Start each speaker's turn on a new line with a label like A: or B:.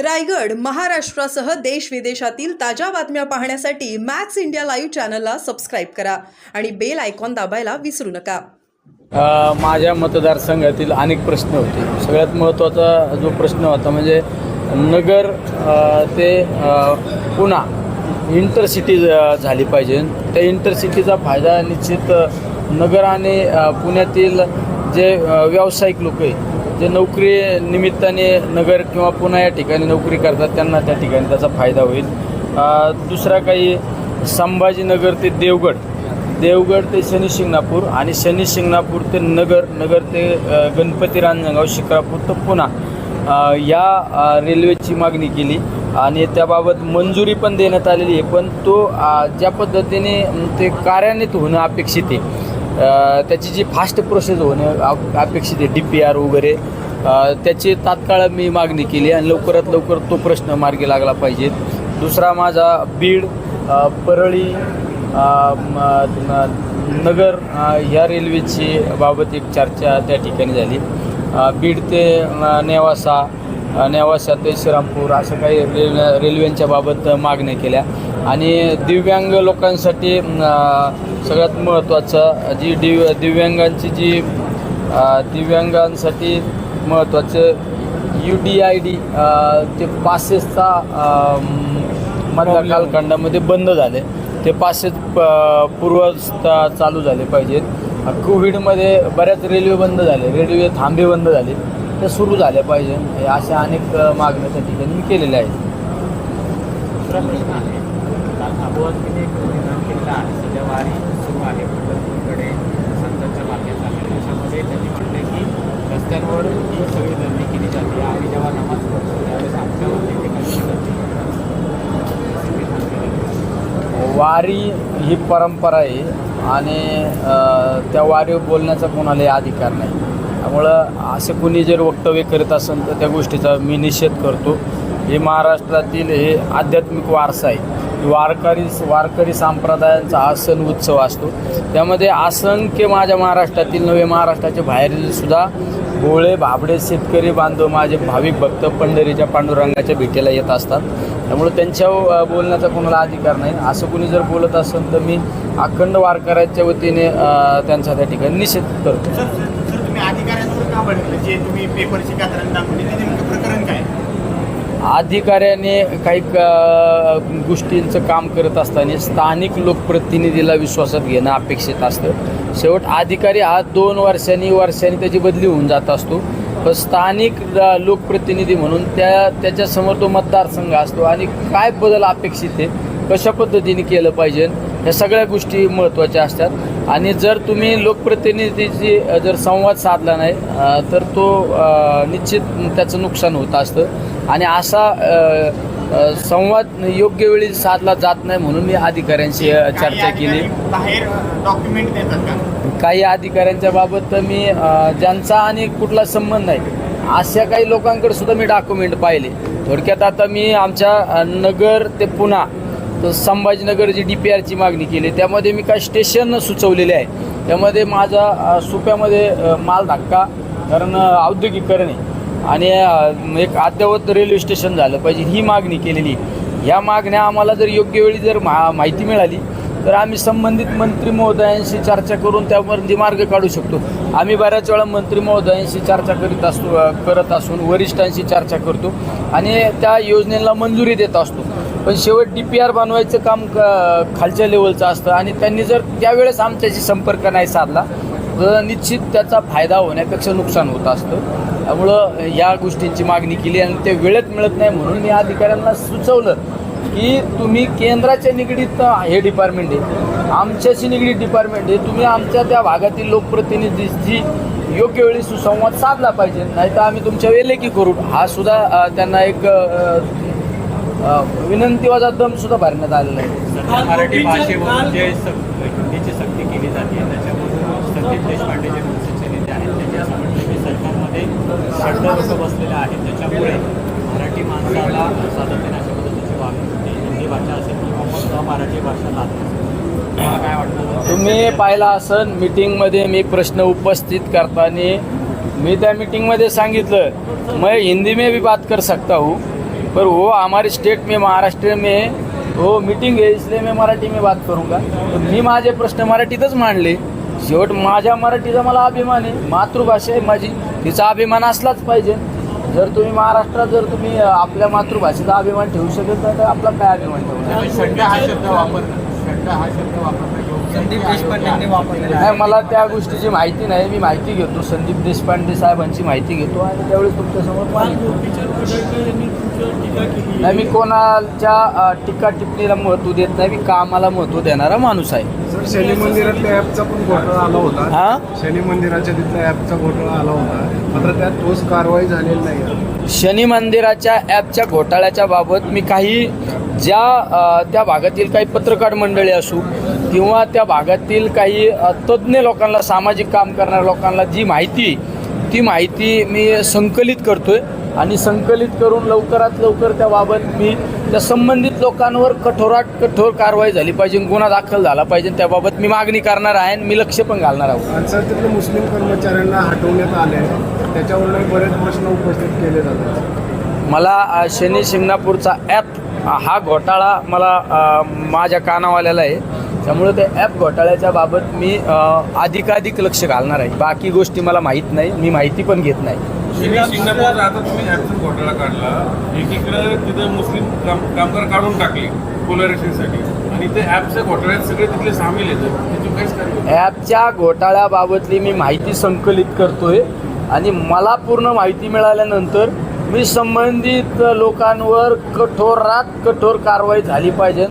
A: रायगड महाराष्ट्रासह देश विदेशातील ताज्या बातम्या पाहण्यासाठी मॅक्स इंडिया लाईव्ह चॅनलला सबस्क्राईब करा आणि बेल आयकॉन दाबायला विसरू नका.
B: माझ्या मतदारसंघातील अनेक प्रश्न होते. सगळ्यात महत्त्वाचा जो प्रश्न होता म्हणजे नगर ते पुणा इंटरसिटी झाली पाहिजे. त्या इंटरसिटीचा फायदा निश्चित नगर आणि पुण्यातील जे व्यावसायिक लोक आहे जे नोकरी निमित्ताने नगर किंवा पुन्हा या ठिकाणी नोकरी करतात त्यांना त्या ठिकाणी त्याचा फायदा होईल. दुसरा काही संभाजीनगर ते देवगड. देवगड ते शनी शिंगणापूर आणि शनी शिंगणापूर ते नगर नगर ते गणपती रांजणगाव शिक्रापूर तर पुणा. या रेल्वेची मागणी केली आणि त्याबाबत मंजुरी पण देण्यात आलेली आहे पण तो ज्या पद्धतीने ते कार्यान्वित होणं अपेक्षित आहे त्याची जी फास्ट प्रोसेस होणं अपेक्षित आहे डी पी आर वगैरे त्याची तात्काळ मी मागणी केली आणि लवकरात लवकर तो प्रश्न मार्गी लागला पाहिजे. दुसरा माझा बीड परळी नगर या ह्या रेल्वेची बाबत एक चर्चा त्या ठिकाणी झाली. बीड ते नेवासा नेवासा ते श्रीरामपूर असं काही रेल्वे रेल्वेंच्या बाबत मागण्या केल्या. आणि दिव्यांग लोकांसाठी सगळ्यात महत्त्वाचं जी दिव दिव्यांगांची जी दिव्यांगांसाठी महत्त्वाचं यू डी आय डी ते पासेसचा मधल्या कालखंडामध्ये बंद झाले. ते पासेस पूर्व चालू झाले पाहिजेत. कोविडमध्ये बऱ्याच रेल्वे बंद झाले. रेल्वे थांबे बंद झाले. ते सुरू झाले पाहिजे. अशा अनेक मागण्या त्या ठिकाणी मी केलेल्या आहेत.
C: दुसरा प्रश्न आहे काल विधान केलेलं आहे सध्या वारी सुरू आहे पंढरपूरकडे संतांच्या मार्गात चाललेल्या त्याच्यामध्ये त्यांनी म्हटलं की रस्त्यांवर ही सगळी गर्दी केली जाते आणि जेव्हा नमाज पडतो त्यावेळेस आमच्यावरती ते
B: वारी ही परंपरा आहे आणि त्या वारीवर बोलण्याचा कोणालाही अधिकार नाही. त्यामुळं असे कुणी जर वक्तव्य करीत असेल तर त्या गोष्टीचा मी निषेध करतो. हे महाराष्ट्रातील हे आध्यात्मिक वारसा आहे. वारकरी वारकरी संप्रदायांचा हा सण उत्सव असतो. त्यामध्ये असंख्य माझ्या महाराष्ट्रातील नवे महाराष्ट्राच्या बाहेरील सुद्धा भोळे भाबडे शेतकरी बांधव माझे भाविक भक्त पंढरीच्या पांडुरंगाच्या भेटीला येत असतात. त्यामुळे त्यांच्या बोलण्याचा कोणाला अधिकार नाही. असं कुणी जर बोलत असेल तर मी अखंड वारकऱ्याच्या वतीने त्यांचा त्या ठिकाणी निषेध करतो. अधिकाऱ्याने काही गोष्टींचं काम करत असताना स्थानिक लोकप्रतिनिधीला विश्वासात घेणं अपेक्षित असतं. शेवट अधिकारी हा दोन वर्षांनी वर्षांनी त्याची बदली होऊन जात असतो. पण स्थानिक लोकप्रतिनिधी म्हणून त्या त्याच्यासमोर तो मतदारसंघ असतो. आणि काय बदल अपेक्षित आहे कशा पद्धतीने केलं पाहिजे ह्या सगळ्या गोष्टी महत्त्वाच्या असतात. आणि जर तुम्ही लोकप्रतिनिधीची अ, जर संवाद साधला नाही तर तो निश्चित त्याचं नुकसान होत असतं. आणि असा संवाद योग्य वेळी साधला जात नाही म्हणून मी अधिकाऱ्यांशी चर्चा केली.
D: डॉक्युमेंट देतात
B: काही अधिकाऱ्यांच्या बाबत तर मी ज्यांचा आणि कुठला संबंध नाही अशा काही लोकांकडे सुद्धा मी डॉक्युमेंट पाहिले. थोडक्यात आता मी आमच्या नगर ते पुणा तर संभाजीनगर जी डी पी आरची मागणी केली. त्यामध्ये मी काही स्टेशन सुचवलेले आहे. त्यामध्ये माझा सुप्यामध्ये माल धक्का कारण औद्योगिकरण आहे. आणि एक अद्यावत रेल्वे स्टेशन झालं पाहिजे ही मागणी केलेली आहे. ह्या मागण्या आम्हाला जर योग्य वेळी जर मा माहिती मिळाली तर आम्ही संबंधित मंत्री महोदयांशी चर्चा करून त्यावरती मार्ग काढू शकतो. आम्ही बऱ्याच वेळा मंत्री महोदयांशी चर्चा करीत असतो करत असून वरिष्ठांशी चर्चा करतो आणि त्या योजनेला मंजुरी देत असतो. पण शेवट डी पी आर बनवायचं काम क- खालच्या लेवलचं असतं. आणि त्यांनी जर त्यावेळेस आमच्याशी संपर्क नाही साधला तर निश्चित त्याचा फायदा होण्यापेक्षा नुकसान होत असतं. त्यामुळं या गोष्टींची मागणी केली आणि ते वेळेत मिळत नाही म्हणून मी अधिकाऱ्यांना सुचवलं की तुम्ही केंद्राच्या निगडीत हे डिपार्टमेंट आहे. आमच्याशी निगडीत डिपार्टमेंट आहे. तुम्ही आमच्या त्या भागातील लोकप्रतिनिधीशी योग्य वेळी सुसंवाद साधला पाहिजे. नाही तर आम्ही तुमच्या वेलेकी करू. हा सुद्धा त्यांना एक विनंतीवाचा दम सुद्धा भरण्यात आलेला आहे.
C: सध्या मराठी भाषेवर जे हिंदीची सक्ती केली जाते त्याच्यामधून संदीप देशपांडे जे मनसेचे नेते आहेत त्यांनी असं म्हटलं की सरकारमध्ये षड्ड लोक बसलेले आहेत त्याच्यामुळे मराठी माणसाला सातत्याने अशा पद्धतीची वागणूक होते. हिंदी भाषा असेल किंवा मराठी भाषा लागते मला काय वाटतं?
B: तुम्ही पाहिला असन मीटिंगमध्ये मी प्रश्न उपस्थित करताना मी त्या मीटिंगमध्ये सांगितलं मैं हिंदी में भी बात कर सकता हूँ. पर वो हमारे स्टेट में महाराष्ट्र में वो मीटिंग है इसलिए मैं मराठी में बात करूंगा। तर मी माझे प्रश्न मराठीतच मांडले. शेवट माझ्या मराठीचा मला अभिमान आहे. मातृभाषा आहे माझी. तिचा अभिमान असलाच पाहिजे. जर तुम्ही महाराष्ट्रात जर तुम्ही आपल्या मातृभाषेचा अभिमान ठेवू शकत नाही तर आपला काय अभिमान ठेवू
C: शड्ड हा शब्द शड्ड हा शब्द वापरणं योग्य
E: संदीप देशपांडेंनी वापरलेला
B: नाही मला त्या गोष्टीची माहिती नाही मी माहिती घेतो. संदीप देशपांडे साहेबांची माहिती घेतो आणि त्यावेळेस तुमच्यासमोर मांडतो. नाही मी कोणाच्या अ, टीका टिप्पणीला महत्त्व देत नाही मी कामाला महत्त्व देणारा माणूस आहे.
F: सर शनी मंदिरातल्या ॲपचा पण घोटाळा आला होता.
B: हा?
F: शनी मंदिराच्या तिथल्या ॲपचा घोटाळा आला होता. मात्र त्यात ठोस कारवाई झालेली नाही.
B: शनी मंदिराच्या ॲपच्या घोटाळ्याच्या बाबत मी काही ज्या त्या भागातील काही पत्रकार मंडळी असू किंवा त्या भागातील काही तज्ज्ञ लोकांना सामाजिक काम करणाऱ्या लोकांना जी माहिती आहे, ती माहिती मी संकलित करतोय आणि संकलित करून लवकरात लवकर त्याबाबत मी त्या संबंधित लोकांवर कठोरात कठोर कारवाई झाली पाहिजे गुन्हा दाखल झाला पाहिजे त्याबाबत मी मागणी करणार आहे आणि मी लक्ष पण घालणार आहोत.
F: सर तिथल्या मुस्लिम कर्मचाऱ्यांना हटवण्यात आले त्याच्यावरही बरेच प्रश्न उपस्थित केले जातात.
B: मला शनी शिंगणापूरचा ॲप हा घोटाळा मला माझ्या कानावाल्याला आहे. त्यामुळे त्या ॲप घोटाळ्याच्या बाबत मी अधिकाधिक लक्ष घालणार आहे. बाकी गोष्टी मला माहीत नाही मी माहिती पण घेत नाही.
G: शिंगापूरचा आता तुम्ही ॲपचा घोटाळा काढला. एकीकडे तिथे मुस्लिम काम कामगार काढून टाकले पोलरायझेशनसाठी आणि ते ॲपच्या घोटाळ्यात सगळे तिथले सामील कार्य
B: ॲपच्या घोटाळ्याबाबतली मी माहिती संकलित करतोय. आणि मला पूर्ण माहिती मिळाल्यानंतर मी संबंधित लोकांवर कठोरात कठोर कारवाई झाली पाहिजे.